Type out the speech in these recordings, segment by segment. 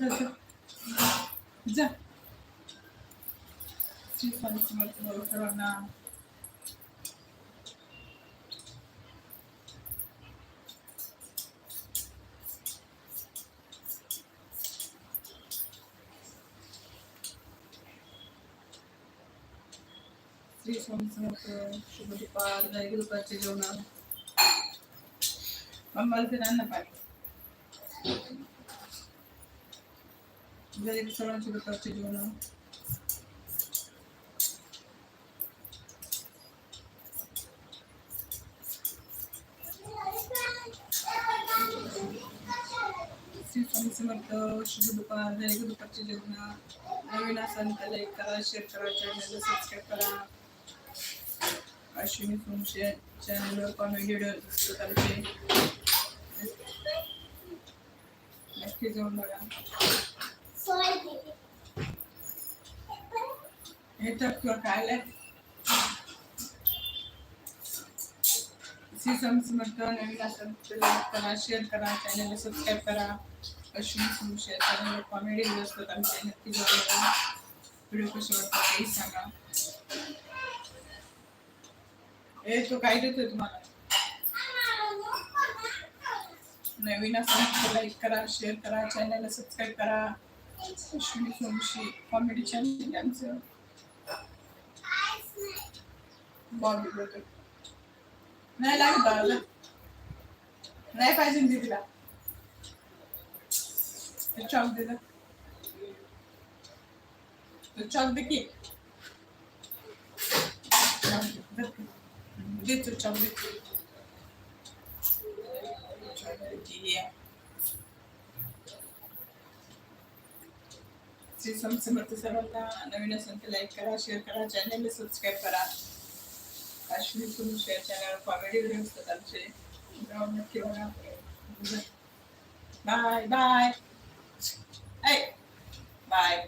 जा जा. श्री स्वामी समर्थ बोल सर्वांना. श्री स्वामी समर्थ शुभ दुपार जय गुरुपाचे जेवण मला ते पाहिजे जाय सर्वांचे दुपारचे जेवण समर्थ शुभ दुपार दुपारचे जेवण. नवीन असाल तर लाईक करा शेअर करा चॅनलला सबस्क्राईब करा. अश्विनी सोमशे चॅनलवर कॉमेडी नक्की जाऊन बघा. हे तर किंवा काय श्री स्वामी समर्थ नवीन असाल तर लाईक करा शेअर करा चॅनलला सबस्क्राईब करा. अशी शेअर चॅनलवर कॉमेडी व्हिडिओ असतात आमचे नक्की जाऊन व्हिडिओ कसे वाटतात तेही सांगा. ए तो काय देतोय तुम्हाला. नवीन असाल लाईक करा शेअर करा चॅनलला सबस्क्राईब करा. अश्विनी सोमशी कॉमेडी चॅनल आमचं बॉबी बोलतो नाही लागत बाळाला नाही पाहिजे ना दीदीला चॉक दे चॉक दे की देतो श्री समर्थ सर्वांना नवीन असेल तर लाईक करा शेअर करा चॅनलला सबस्क्राईब करा. अश्विनी सुरू शेअर चॅनल कॉमेडी व्हिडिओ असतात आमचे. नक्की बघा बाय बाय बाय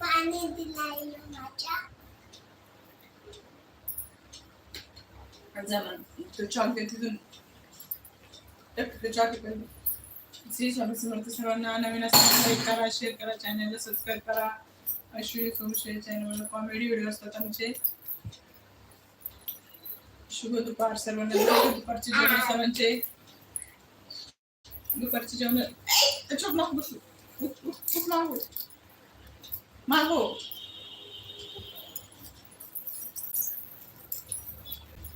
पाणी दिलाय माझ्या. जमन तो चॉक दे तिथून तो चॉक श्री स्वामी समर्थ सर्वांना नवीन असताना लाईक करा शेअर करा चॅनलला सबस्क्राईब करा अश्विनी सोमशेर चॅनलवर कॉमेडी व्हिडिओ असतात आमचे शुभ दुपार सर्वांना दुपारचे जेवण सर्वांचे दुपारचे जेवण चोप नको बसू मागो मागो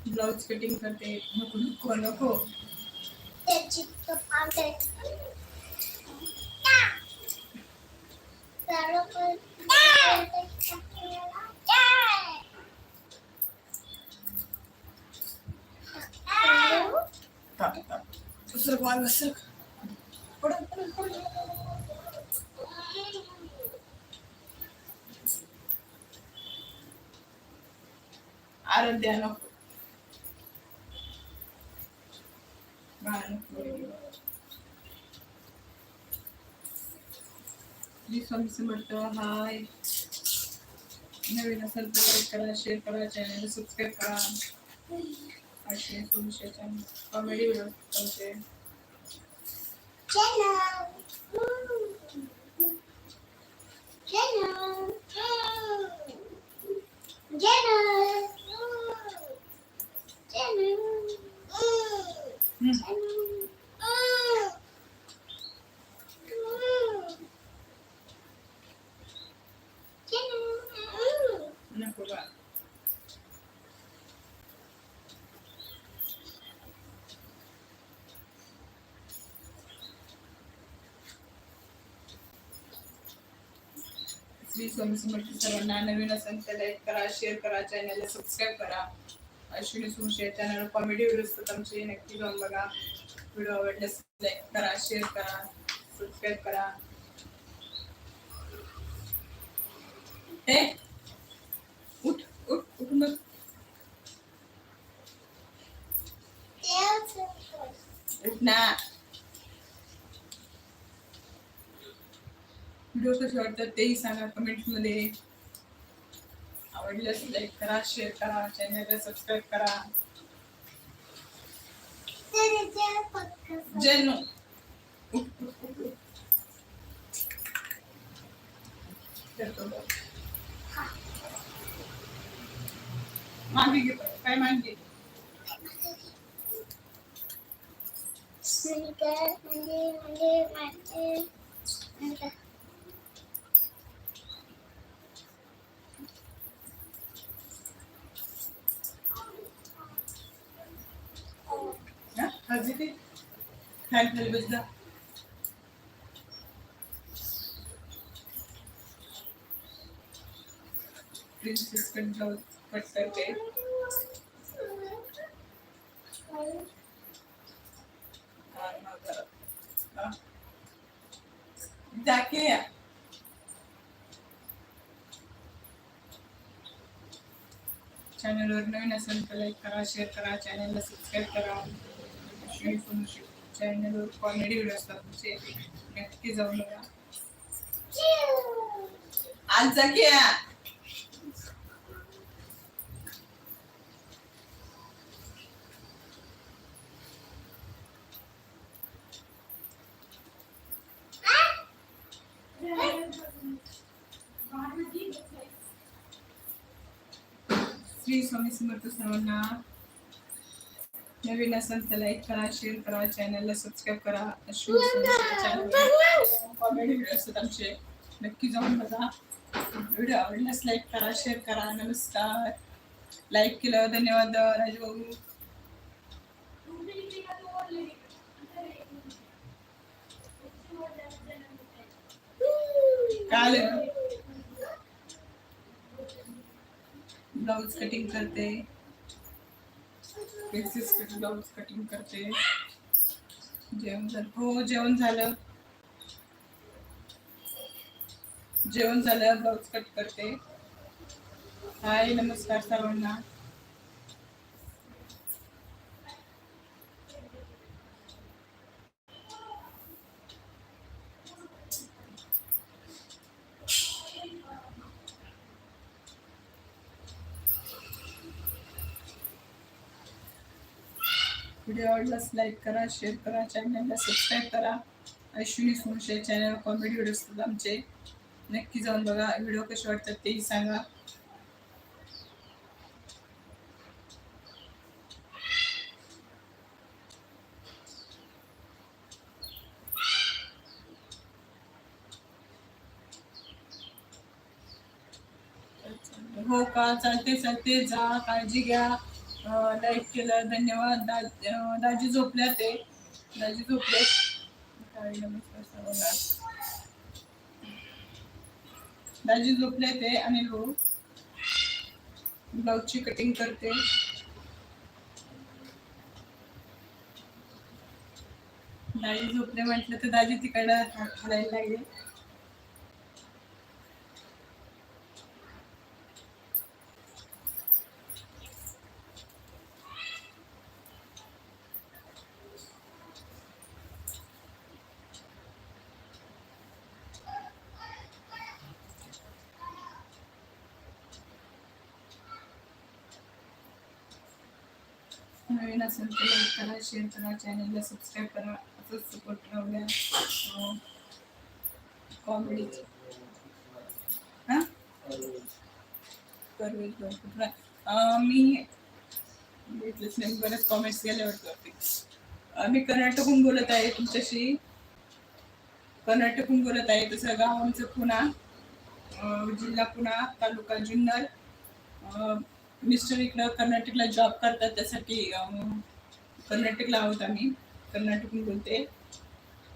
ब्लाउज कटिंग करते नको नको नको. तो पावडर ताप ताप दुसरं वाल असं पडत पडत पडत आराध्या नको बाळा नको श्री स्वामी समर्थ. हाय. नवीन असेल तर लाईक करा शेअर करा चॅनल सबस्क्राईब करा. असे तुमचे कॉमेडी व्हिडिओ तुमचे. नको श्री स्वामी समर्थ सर्वांना नवीन असेल तर लाईक करा शेअर करा. चॅनलला सबस्क्राईब करा Ashwini Sumshe channel comedy video असतात आमचे नक्की जाऊन बघा. व्हिडिओ आवडल्यास लाईक करा शेअर करा सबस्क्राईब करा. ए उठ उठ उठ मग. उठ ना. व्हिडिओ कसे वाटतात तेही सांगा कमेंट मध्ये. आवडल्यास लाईक करा शेअर करा चॅनलला सबस्क्राईब करा. बघ. मागे घे काय मागे? म्हणजे म्हणजे म्हणजे म्हणजे म्हणजे हा खाजी ते खायला खाली बस जा प्रिन्सेस कट ब्लाउज कट करते हा, मग जरा. हा. जाके या चॅनलवर नवीन असेल तर लाईक करा शेअर करा चॅनलला सबस्क्राईब करा चॅनलवर कॉमेडी व्हिडिओ असतात. तुमचे नक्की जाऊन बघा. आज. श्री स्वामी समर्थ सर्वांना नवीन असेल तर लाईक करा शेअर करा चॅनलला सबस्क्राईब करा. कॉमेडी व्हिडिओ असतात आमचे. नक्की जाऊन बघा. व्हिडिओ आवडल्यास लाईक करा शेअर करा. नमस्कार. लाईक केलं धन्यवाद राजभाऊ. काल ब्लाउज कटिंग करते. प्रिन्सेस कट ब्लाउज कटिंग करते. जेवण झालं. हो जेवण झालं. जेवण झालं ब्लाउज कट करते. हाय नमस्कार सर्वांना. व्हिडिओ लाईक करा शेअर करा चॅनलला सबस्क्राईब करा. Ashwini Sonshe channel comedy video असतात आमचे. नक्की जाऊन बघा व्हिडिओ कसे वाटतात तेही सांगा. हो का? चालते चालते जा काळजी घ्या. लाईक केलं धन्यवाद. दा दाजी झोपल्या ते दाजी झोपले. काय नमस्कार सर्वांना दाजी झोपले ते आणि लो ब्लाऊजची कटिंग करते. दाजी झोपले म्हटलं तर दाजी तिकडं हलायला लागले. नवीन असेल तर लाईक करा शेअर करा. चॅनलला सबस्क्राईब करा असंच सपोर्ट राहू कॉमेडी हां. मी घेतलंच नाही. बरेच कॉमेंट्स गेल्यावरती मी कर्नाटकहून बोलत आहे तुमच्याशी. कर्नाटकहून बोलत आहे. तसं गाव आमचं पुणा. जिल्हा पुणा तालुका जुन्नर. मिस्टर इकडं कर्नाटकला जॉब करतात त्यासाठी कर्नाटकला आहोत आम्ही. कर्नाटकून बोलते.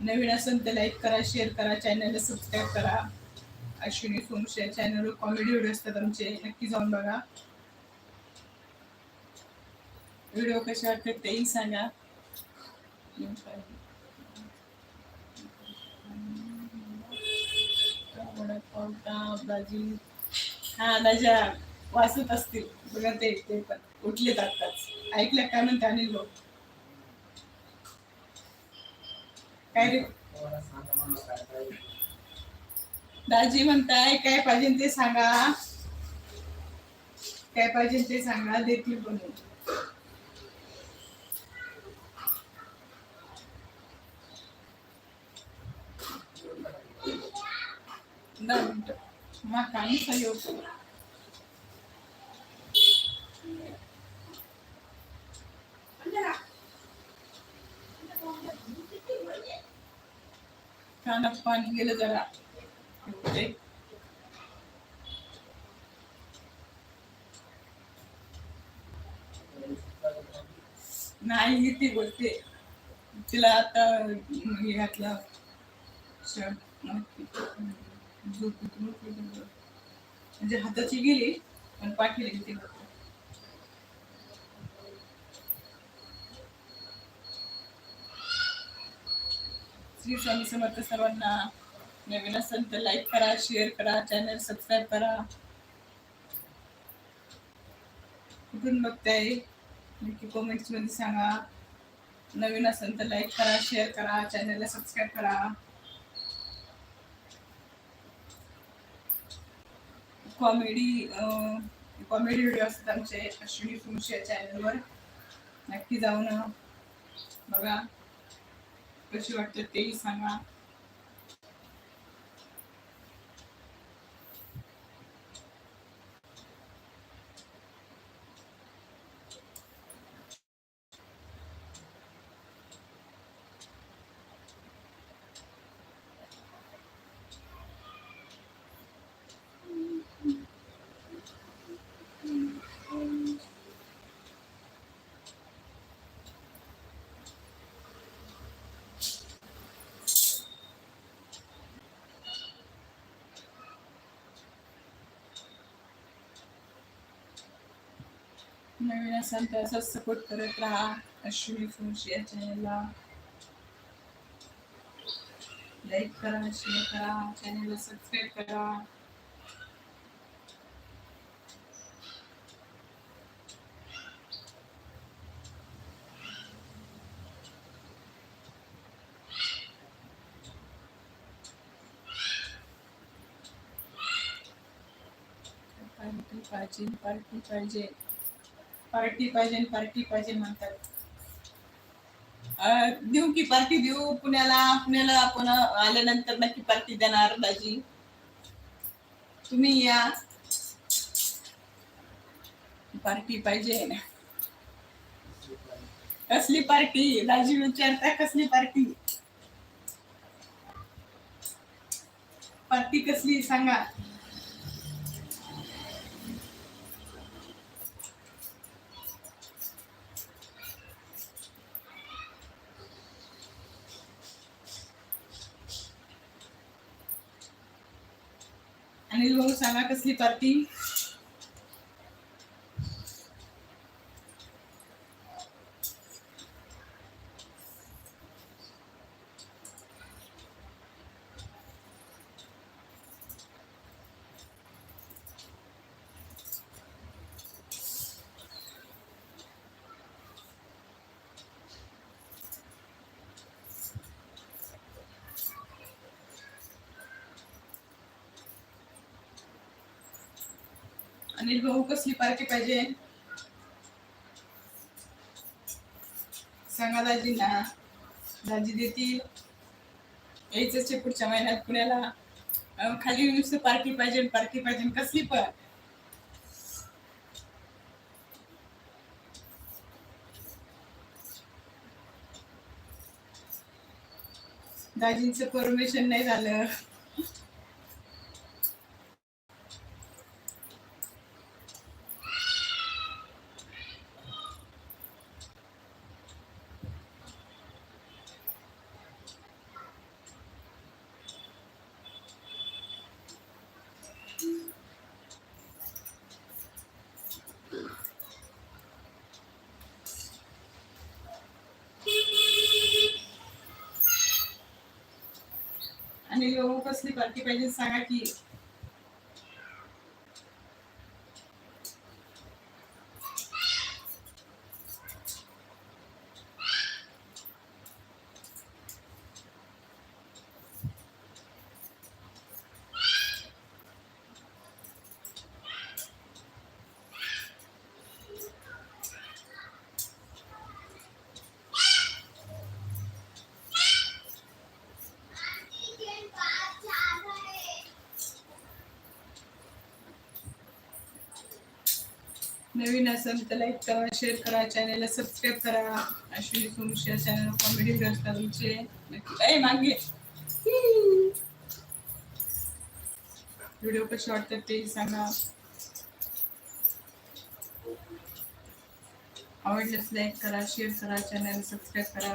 नवीन असेल तर लाईक करा शेअर करा चॅनलला सबस्क्राईब करा. अश्विनी सोमशे चॅनलवर कॉमेडी व्हिडिओ असतात आमचे. नक्की जाऊन बघा. व्हिडिओ कसे वाटतात तेही सांगा. वडापाव भाजी हा दाजा वाचत असतील. बघा ते ते पण. उठले जातात ऐकलं काय म्हणते अनिल लोक काय रे? दाजी म्हणताय काय पाहिजे ते सांगा. काय पाहिजे ते सांगा देतील बनवून दहा म्हणतो मग काम सहयोग कानात पाणी गेलं जरा. नाही ती बोलते. तिला आता हे म्हणजे हाताची गेली पण पाठीला गेली श्री स्वामी समर्थ सर्वांना. नवीन असेल तर लाईक करा शेअर करा चॅनल सबस्क्राईब करा. कुठून बघताय? नक्की कमेंट्समध्ये सांगा. नवीन असेल तर लाईक करा शेअर करा चॅनलला सबस्क्राईब करा. कॉमेडी कॉमेडी व्हिडिओ असतात आमचे. अश्विनी तुमच्या चॅनलवर नक्की जाऊन बघा. कशी वाटते तेही सांगा. नवीन असाल तर असंच सपोर्ट करत राहा अश्विनी फुंशी या चॅनलला लाईक करा शेअर करा चॅनलला सबस्क्राईब करा पार्टी पाहिजे पार्टी पाहिजे पार्टी पाहिजे पार्टी पाहिजे म्हणतात. देऊ की पार्टी देऊ. पुण्याला पुण्याला आपण आल्यानंतर नक्की पार्टी देणार दाजी. तुम्ही या. पार्टी पाहिजे. कसली पार्टी? दाजी विचारता कसली पार्टी? पार्टी कसली? सांगा. अनिल भाऊ सांगा कसली पार्टी अनिल भाऊ कसली पार्टी पाहिजे? सांगा दाजींना. दाजी देतील. यायचंच आहे पुढच्या महिन्यात पुण्याला. खाली नुसतं पार्टी पाहिजे पार्टी पाहिजे कसली पण. दाजींचं परमिशन नाही झालं. आणि भाऊ कसली पार्टी पाहिजे सांगा की नवीन असेल तर लाईक करा शेअर करा चॅनेलला सबस्क्राईब करा. Ashwini Somsher channel comedy video असतात तुमचे काही मागे. व्हिडिओ कसे वाटतात ते सांगा. आवडल्यास लाईक करा शेअर करा चॅनल सबस्क्राईब करा.